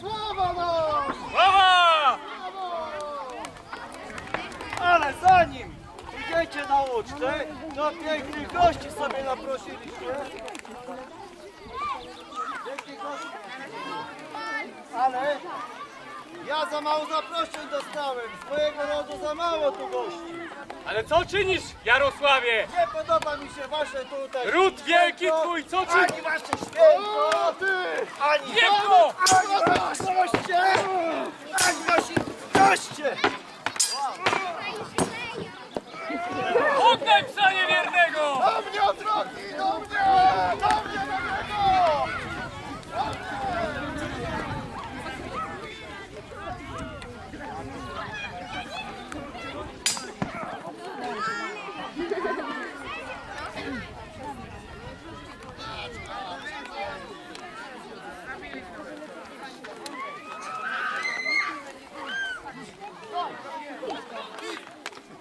Sława nam! Brawa! Ale zanim idziecie na ucztę, to pięknych gości sobie naprosiliście. Ale ja za mało zaproszeń dostałem. Z mojego rodu za mało tu gości. Ale co czynisz, Jarosławie? Nie podoba mi się wasze tutaj. Ród wielki twój, co czynisz? Ani wasze święto! 15! Oddaj psa niewiernego! Do mnie drogi!